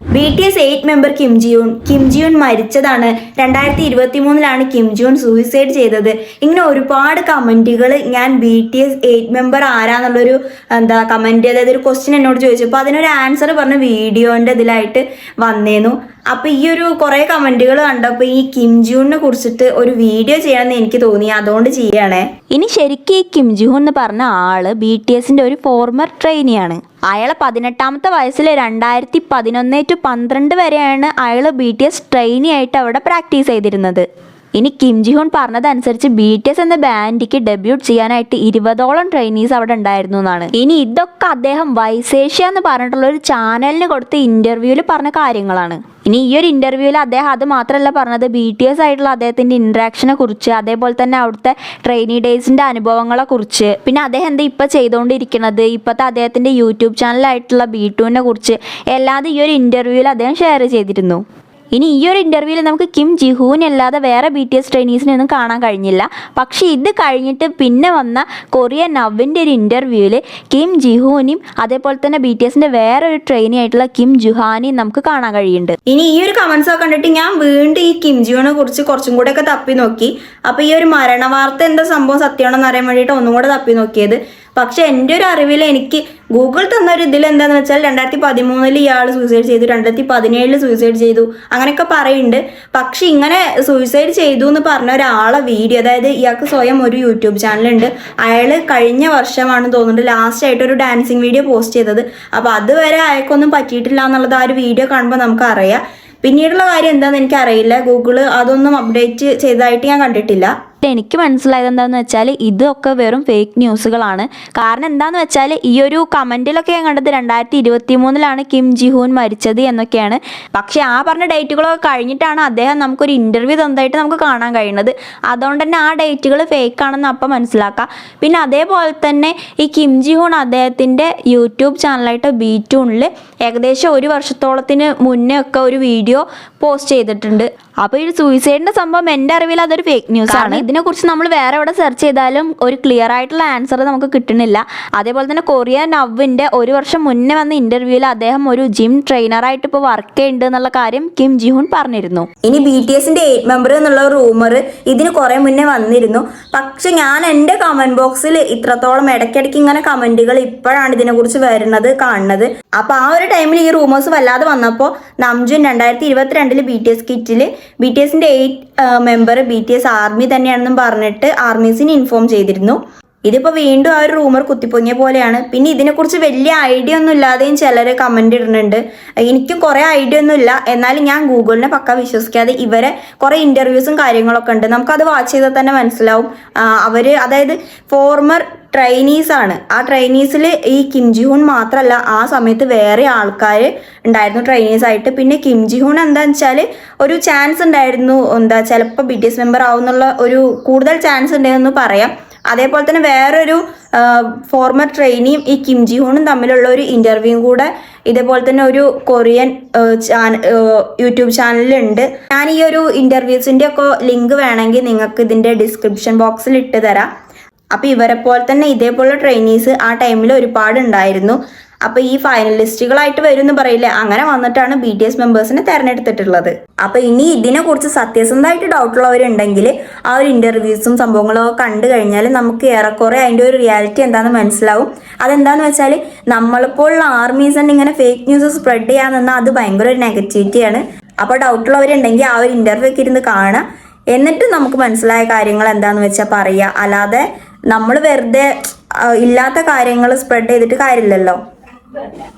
B T S eight member Kim Jiyoon Kim Jiyoon മരിച്ചതാണ്. രണ്ടായിരത്തി ഇരുപത്തി മൂന്നിലാണ് കിം ജിയൂൺ സൂയിസൈഡ് ചെയ്തത്. ഇങ്ങനെ ഒരുപാട് കമന്റുകൾ ഞാൻ B T S eight member ആരാന്നുള്ളൊരു എന്താ കമന്റ് അതായത് ഒരു ക്വസ്റ്റ്യൻ എന്നോട് ചോദിച്ചു. അപ്പോൾ അതിനൊരു ആൻസർ പറഞ്ഞ വീഡിയോന്റെ ഇതിലായിട്ട് വന്നേന്നു. അപ്പോൾ ഈ ഒരു കുറേ കമന്റുകൾ കണ്ടപ്പോൾ ഈ കിം ജിയൂണിനെ കുറിച്ചിട്ട് ഒരു വീഡിയോ ചെയ്യണമെന്ന് എനിക്ക് തോന്നി. അതുകൊണ്ട് ചെയ്യണേ. ഇനി ശരിക്കും ഈ കിം ജൂൺ എന്ന് പറഞ്ഞ ആൾ ബി ടി എസിന്റെ ഒരു ഫോർമർ ട്രെയിനിയാണ് അയാളെ പതിനെട്ടാമത്തെ വയസ്സിൽ രണ്ടായിരത്തി പതിനൊന്ന് ടു പന്ത്രണ്ട് വരെയാണ് അയാൾ ബി ടി എസ് ട്രെയിനി ആയിട്ട് അവിടെ പ്രാക്ടീസ് ചെയ്തിരുന്നത്. ഇനി കിം ജിഹോൺ പറഞ്ഞതനുസരിച്ച് ബി ടി എസ് എന്ന ബാൻഡിക്ക് ഡെബ്യൂട്ട് ചെയ്യാനായിട്ട് ഇരുപതോളം ട്രെയിനീസ് അവിടെ ഉണ്ടായിരുന്നു എന്നാണ്. ഇനി ഇതൊക്കെ അദ്ദേഹം വൈസേഷ്യ എന്ന് പറഞ്ഞിട്ടുള്ള ഒരു ചാനലിന് കൊടുത്ത ഇന്റർവ്യൂവിൽ പറഞ്ഞ കാര്യങ്ങളാണ്. ഇനി ഈ ഒരു ഇന്റർവ്യൂവിൽ അദ്ദേഹം അത് മാത്രമല്ല പറഞ്ഞത് ബി ടി എസ് ആയിട്ടുള്ള അദ്ദേഹത്തിന്റെ ഇന്ററാക്ഷനെ കുറിച്ച് അതേപോലെ തന്നെ അവിടുത്തെ ട്രെയിനി ഡേയ്സിന്റെ അനുഭവങ്ങളെ കുറിച്ച്. പിന്നെ അദ്ദേഹം എന്താ ഇപ്പൊ ചെയ്തുകൊണ്ടിരിക്കുന്നത് ഇപ്പോഴത്തെ അദ്ദേഹത്തിന്റെ യൂട്യൂബ് ചാനലായിട്ടുള്ള ബി ടുവിനെ കുറിച്ച്. എല്ലാതും ഈ ഒരു ഇന്റർവ്യൂവിൽ അദ്ദേഹം ഷെയർ ചെയ്തിരുന്നു. ഇനി ഈ ഒരു ഇന്റർവ്യൂവിൽ നമുക്ക് കിം ജിഹൂൻ അല്ലാതെ വേറെ ബി ടി എസ് ട്രെയിനീസിനെ ഒന്നും കാണാൻ കഴിഞ്ഞില്ല. പക്ഷേ ഇത് കഴിഞ്ഞിട്ട് പിന്നെ വന്ന കൊറിയ നവിന്റെ ഒരു ഇന്റർവ്യൂവിൽ കിം ജിഹൂനും അതേപോലെ തന്നെ ബി ടി എസിന്റെ വേറെ ഒരു ട്രെയിനി ആയിട്ടുള്ള കിം ജുഹാനെയും നമുക്ക് കാണാൻ കഴിയുന്നുണ്ട്. ഇനി ഈ ഒരു കമൻസ് ഒക്കെ കണ്ടിട്ട് ഞാൻ വീണ്ടും ഈ കിം ജിയോനെ കുറിച്ച് കുറച്ചും കൂടെ ഒക്കെ തപ്പി നോക്കി. അപ്പോൾ ഈ ഒരു മരണ വാർത്ത എന്താ സംഭവം സത്യമാണെന്ന് അറിയാൻ വേണ്ടിയിട്ട് ഒന്നും കൂടെ തപ്പി നോക്കിയത്. പക്ഷെ എന്റെ ഒരു അറിവിൽ എനിക്ക് ഗൂഗിൾ തന്ന ഒരു ഇതിൽ എന്താണെന്ന് വെച്ചാൽ രണ്ടായിരത്തി പതിമൂന്നിൽ ഇയാൾ സൂയിസൈഡ് ചെയ്തു രണ്ടായിരത്തി പതിനേഴിൽ സൂയിസൈഡ് ചെയ്തു അങ്ങനെയൊക്കെ പറയുന്നുണ്ട്. പക്ഷെ ഇങ്ങനെ സൂയിസൈഡ് ചെയ്തു എന്ന് പറഞ്ഞ ഒരാളെ വീഡിയോ അതായത് ഇയാൾക്ക് സ്വയം ഒരു യൂട്യൂബ് ചാനലുണ്ട്. അയാൾ കഴിഞ്ഞ വർഷമാണെന്ന് തോന്നുന്നുണ്ട് ലാസ്റ്റ് ആയിട്ട് ഒരു ഡാൻസിങ് വീഡിയോ പോസ്റ്റ് ചെയ്തത്. അപ്പോൾ അതുവരെ അയാൾക്കൊന്നും പറ്റിയിട്ടില്ല എന്നുള്ളത് ആ ഒരു വീഡിയോ കാണുമ്പോൾ നമുക്കറിയാം. പിന്നീടുള്ള കാര്യം എന്താണെന്ന് എനിക്കറിയില്ല. ഗൂഗിൾ അതൊന്നും അപ്ഡേറ്റ് ചെയ്തതായിട്ട് ഞാൻ കണ്ടിട്ടില്ല. എനിക്ക് മനസ്സിലായത് എന്താണെന്ന് വെച്ചാൽ ഇതൊക്കെ വെറും ഫേക്ക് ന്യൂസുകളാണ് കാരണം എന്താണെന്ന് വെച്ചാൽ ഈ ഒരു കമന്റിലൊക്കെ ഞാൻ കണ്ടത് രണ്ടായിരത്തി ഇരുപത്തി മൂന്നിലാണ് കിം ജിഹൂൻ മരിച്ചത് എന്നൊക്കെയാണ്. പക്ഷേ ആ പറഞ്ഞ ഡേറ്റുകളൊക്കെ കഴിഞ്ഞിട്ടാണ് അദ്ദേഹം നമുക്കൊരു ഇന്റർവ്യൂ തന്നതായിട്ട് നമുക്ക് കാണാൻ കഴിയുന്നത്. അതുകൊണ്ട് തന്നെ ആ ഡേറ്റുകൾ ഫേക്ക് ആണെന്ന് അപ്പം മനസ്സിലാക്കാം. പിന്നെ അതേപോലെ തന്നെ ഈ കിം ജിഹൂൺ അദ്ദേഹത്തിന്റെ യൂട്യൂബ് ചാനലായിട്ട് ബി ടൂണിൽ ഏകദേശം ഒരു വർഷത്തോളത്തിന് മുന്നേ ഒക്കെ ഒരു വീഡിയോ പോസ്റ്റ് ചെയ്തിട്ടുണ്ട്. അപ്പോൾ ഈ സൂയിസൈഡിന്റെ സംഭവം എന്റെ അറിവിൽ അതൊരു ഫേക്ക് ന്യൂസ് ആണ്. ഇതിനെക്കുറിച്ച് നമ്മൾ വേറെ എവിടെ സെർച്ച് ചെയ്താലും ഒരു ക്ലിയർ ആയിട്ടുള്ള ആൻസർ നമുക്ക് കിട്ടുന്നില്ല. അതേപോലെ തന്നെ കൊറിയ നവിന്റെ ഒരു വർഷം മുന്നേ വന്ന ഇന്റർവ്യൂവിൽ അദ്ദേഹം ഒരു ജിം ട്രെയിനറായിട്ട് ഇപ്പോൾ വർക്ക് ചെയ്യുന്നുണ്ട് എന്നുള്ള കാര്യം കിം ജിഹുൺ പറഞ്ഞിരുന്നു. ഇനി ബി ടി എസിന്റെ എയ്റ്റ് മെമ്പർ എന്നുള്ള റൂമർ ഇതിന് കുറേ മുന്നേ വന്നിരുന്നു. പക്ഷെ ഞാൻ എന്റെ കമന്റ് ബോക്സിൽ ഇത്രത്തോളം ഇടയ്ക്കിടയ്ക്ക് ഇങ്ങനെ കമന്റുകൾ ഇപ്പോഴാണ് ഇതിനെക്കുറിച്ച് വരുന്നത് കാണുന്നത്. അപ്പോൾ ആ ഒരു ടൈമിൽ ഈ റൂമേഴ്സ് വല്ലാതെ വന്നപ്പോൾ നംജുൻ രണ്ടായിരത്തി ഇരുപത്തിരണ്ടിൽ ബി ടി എസ് കിറ്റിൽ ബി ടി എസിന്റെ eight member B T S army തന്നെയാണെന്നും പറഞ്ഞിട്ട് ആർമീസിന് ഇൻഫോം ചെയ്തിരുന്നു. ഇതിപ്പോ വീണ്ടും ആ ഒരു റൂമർ കുത്തിപ്പൊങ്ങിയ പോലെയാണ്. പിന്നെ ഇതിനെക്കുറിച്ച് വലിയ ഐഡിയ ഒന്നും ഇല്ലാതെയും ചിലർ കമന്റ് ഇടുന്നുണ്ട്. എനിക്കും കുറേ ഐഡിയ ഒന്നും ഇല്ല. എന്നാലും ഞാൻ ഗൂഗിളിനെ പക്ക വിശ്വസിക്കാതെ ഇവരെ കുറേ ഇന്റർവ്യൂസും കാര്യങ്ങളൊക്കെ ഉണ്ട്. നമുക്കത് വാച്ച് ചെയ്താൽ തന്നെ മനസ്സിലാവും. അവർ അതായത് ഫോർമർ ട്രെയിനീസ് ആണ്. ആ ട്രെയിനീസിൽ ഈ കിംജിഹൂൺ മാത്രമല്ല ആ സമയത്ത് വേറെ ആൾക്കാർ ഉണ്ടായിരുന്നു ട്രെയിനീസ് ആയിട്ട്. പിന്നെ കിംജിഹൂൺ എന്താന്ന് വെച്ചാൽ ഒരു ചാൻസ് ഉണ്ടായിരുന്നു. എന്താ ചിലപ്പോൾ ബി ടി എസ് മെമ്പർ ആവുന്നുള്ള ഒരു കൂടുതൽ ചാൻസ് ഉണ്ടെന്ന് പറയാം. അതേപോലെ തന്നെ വേറൊരു ഫോർമർ ട്രെയിനിയും ഈ കിം ജിഹോണും തമ്മിലുള്ള ഒരു ഇന്റർവ്യൂ കൂടെ ഇതേപോലെ തന്നെ ഒരു കൊറിയൻ യൂട്യൂബ് ചാനലുണ്ട് ഞാൻ ഈ ഒരു ഇന്റർവ്യൂസിന്റെ ഒക്കെ ലിങ്ക് വേണമെങ്കിൽ നിങ്ങൾക്ക് ഇതിന്റെ ഡിസ്ക്രിപ്ഷൻ ബോക്സിൽ ഇട്ട് തരാം. അപ്പൊ ഇവരെ പോലെ തന്നെ ഇതേപോലുള്ള ട്രെയിനീസ് ആ ടൈമിൽ ഒരുപാട് ഉണ്ടായിരുന്നു. അപ്പൊ ഈ ഫൈനലിസ്റ്റുകളായിട്ട് വരും എന്ന് പറയില്ലേ? അങ്ങനെ വന്നിട്ടാണ് ബി ടി എസ് മെമ്പേഴ്സിനെ തെരഞ്ഞെടുത്തിട്ടുള്ളത്. അപ്പൊ ഇനി ഇതിനെ കുറിച്ച് സത്യസന്ധമായിട്ട് ഡൗട്ട് ഉള്ളവരുണ്ടെങ്കിൽ ആ ഒരു ഇന്റർവ്യൂസും സംഭവങ്ങളും കണ്ടു കഴിഞ്ഞാൽ നമുക്ക് ഏറെക്കുറെ അതിന്റെ ഒരു റിയാലിറ്റി എന്താണെന്ന് മനസ്സിലാവും. അതെന്താന്ന് വെച്ചാൽ നമ്മളിപ്പോഴുള്ള ആർമീസ് തന്നെ ഇങ്ങനെ ഫേക്ക് ന്യൂസ് സ്പ്രെഡ് ചെയ്യാൻ നിന്നാൽ അത് ഭയങ്കര ഒരു നെഗറ്റിവിറ്റിയാണ് അപ്പൊ ഡൗട്ട് ഉള്ളവരുണ്ടെങ്കിൽ ആ ഒരു ഇന്റർവ്യൂ ഒക്കെ ഇരുന്ന് കാണാം എന്നിട്ട് നമുക്ക് മനസ്സിലായ കാര്യങ്ങൾ എന്താന്ന് വെച്ചാൽ പറയുക. അല്ലാതെ നമ്മൾ വെറുതെ ഇല്ലാത്ത കാര്യങ്ങൾ സ്പ്രെഡ് ചെയ്തിട്ട് കാര്യമില്ലല്ലോ. 问两